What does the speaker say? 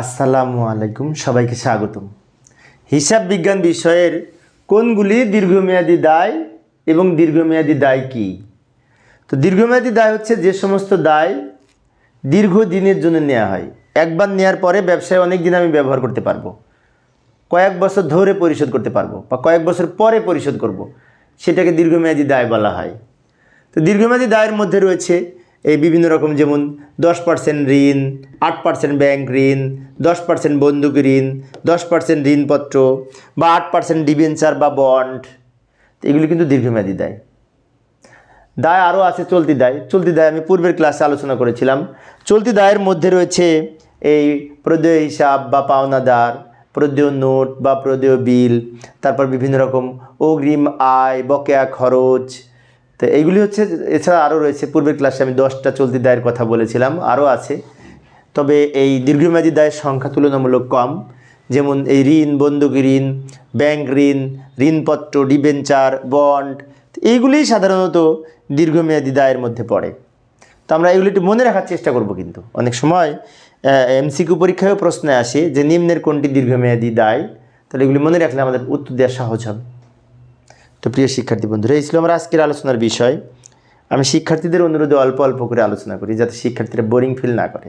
আসসালামু আলাইকুম, সবাইকে স্বাগতম। হিসাব বিজ্ঞান বিষয়ের কোনগুলি দীর্ঘমেয়াদী দায় এবং দীর্ঘমেয়াদী দায় কি? তো দীর্ঘমেয়াদী দায় হচ্ছে যে সমস্ত দায় দীর্ঘদিনের জন্য নেওয়া হয়। একবার নেওয়ার পরে ব্যবসায় অনেক দিন আমি ব্যবহার করতে পারব। কয়েক বছর ধরে পরিশোধ করতে পারব বা কয়েক বছর পরে পরিশোধ করব। সেটাকে দীর্ঘমেয়াদী দায় বলা হয়। তো দীর্ঘমেয়াদী দায়ের মধ্যে রয়েছে এই বিভিন্ন রকম যেমন দশ পার্সেন্ট ঋণ আট পার্সেন্ট ব্যাংক ঋণ, দশ পার্সেন্ট বন্দুক ঋণ, দশ পার্সেন্ট ঋণপত্র বা আট পার্সেন্ট ডিবেঞ্চার বা বন্ড এগুলি কিন্তু দীর্ঘমেয়াদী দায়। দায় আরও আছে চলতি দায়। চলতি দায় আমি পূর্বের ক্লাসে আলোচনা করেছিলাম। চলতি দায়ের মধ্যে রয়েছে এই প্রদেয় হিসাব বা পাওনাদার, প্রদেয় নোট বা প্রদেয় বিল, তারপর বিভিন্ন রকম অগ্রিম আয়, বকেয়া খরচ। তো এইগুলি হচ্ছে, এছাড়া আরও রয়েছে। পূর্বের ক্লাসে আমি দশটা চলতি দায়ের কথা বলেছিলাম। আরও আছে। তবে এই দীর্ঘমেয়াদী দায়ের সংখ্যা তুলনামূলক কম, যেমন এই ঋণ বন্দুক ঋণ, ব্যাংক ঋণ, ঋণপত্র, ডিবেঞ্চার, বন্ড এইগুলিই সাধারণত দীর্ঘমেয়াদী দায়ের মধ্যে পড়ে। তো আমরা এগুলি একটু মনে রাখার চেষ্টা করব কিন্তু। অনেক সময় এমসিকিউ পরীক্ষায়ও প্রশ্নে আসে যে নিম্নের কোনটি দীর্ঘমেয়াদী দায়? তাহলে এগুলি মনে রাখলে আমাদের উত্তর দেওয়া সহজ হবে। তো প্রিয় শিক্ষার্থী বন্ধুরা, এই ছিল আমার আজকের আলোচনার বিষয়। আমি শিক্ষার্থীদের অনুরোধে অল্প অল্প করে আলোচনা করি যাতে শিক্ষার্থীরা বোরিং ফিল না করে।